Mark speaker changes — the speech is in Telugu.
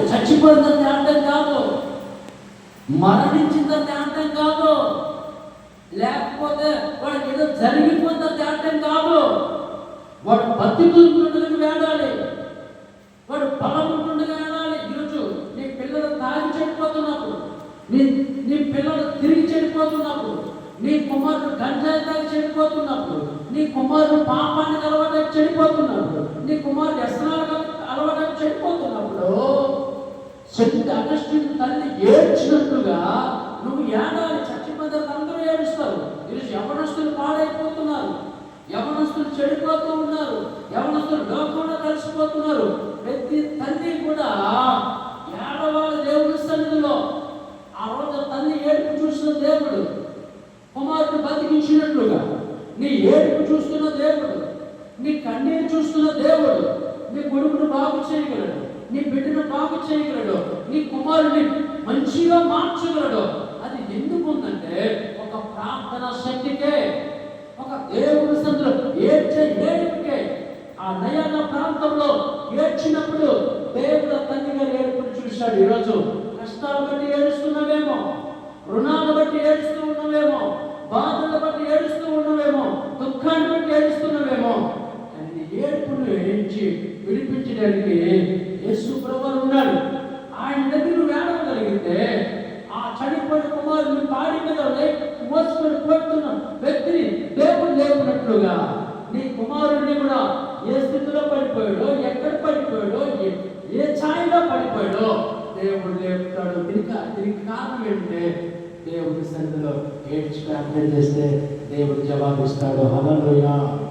Speaker 1: చచ్చిపోయిందని అర్థం కాదు. మరణించిందని అర్థం కాదు. లేకపోతే వాడికి ఏదో జరిగిపోయిందని అర్థం కాదు. వాడు బతికుంటుండగా వేడాలి. వాడు బలం వేడాలి. ఈరోజు నీ పిల్లలు తాగి చెడిపోతున్నప్పుడు నీ నీ పిల్లలు తిరిగి చెడిపోతున్నప్పుడు నీ కుమారుడు గంజాయి తాగి చెడిపోతున్నప్పుడు నీ కుమారుడు పాపానికి అలవాటు చెడిపోతున్నప్పుడు నీ కుమారుడు ఎస్నా అలవాటు చెడిపోతున్నప్పుడు శక్తి ఏడ్చినట్లుగా నువ్వు ఏడాలి చచ్చిపోతే అందరూ ఏడుస్తారు. ఈరోజు యవనస్తులు పాడైపోతున్నారు. యవనస్తులు చెడిపోతూ ఉన్నారు. యవనస్తులు లోకంలో కలిసిపోతున్నారు. ప్రతి తల్లి కూడా ఏడవాళ్ళ దేవుడి సన్నిధిలో ఆ రోజు తల్లి ఏడుపు చూసిన దేవుడు కుమారుడు బతికించినట్లుగా నీ ఏడుపు చూస్తున్న దేవుడు నీ కన్నీరు చూస్తున్న దేవుడు నీ కొడుకును బాగు చేయగలడు నీ బిడ్డను బాగు చేయగలడు నీ కుమారుని మంచిగా మార్చగలడు. అది ఎందుకు ఉందంటే ఒక ప్రార్థన శక్తికే ఒక దేవుని సందులో ఏడ్చే ఏడుపుకే. ఆ నయన ప్రాంతంలో ఏడ్చినప్పుడు దేవుడు తండ్రిగా ఏడుపుని చూశాడు ఈరోజు. కష్టాలు బట్టి ఏడుస్తున్నావేమో రుణాలు బట్టి ఏడుస్తూ ఉన్నవేమో బాధలు బట్టి ఏడుస్తూ ఉన్నవేమో దుఃఖాన్ని బట్టి ఏడుస్తున్నవేమో. కానీ ఏడుపును ఏడ్చి విడిపించడానికి యేసు ప్రభువు ఉన్నాడు ఆయన దగ్గర నువ్వు ఏడవగలిగితే ఆ చనిపోయిన కుమారుని పాడి మీద మోసుకొని పోతున్న వ్యక్తిని దేవుడు లేపునట్లుగా. నీ కుమారుడిని కూడా ఏ స్థితిలో పడిపోయాడో ఎక్కడ పడిపోయాడో ఏ- ఛాయలో పడిపోయాడో దేవుడు లేపుతాడు. దీనికి దీనికి కారణం ఏంటంటే దేవుడి సన్నిధిలో ఏడ్చి ప్రార్థన చేస్తే దేవుడు జవాబిస్తాడు. హలో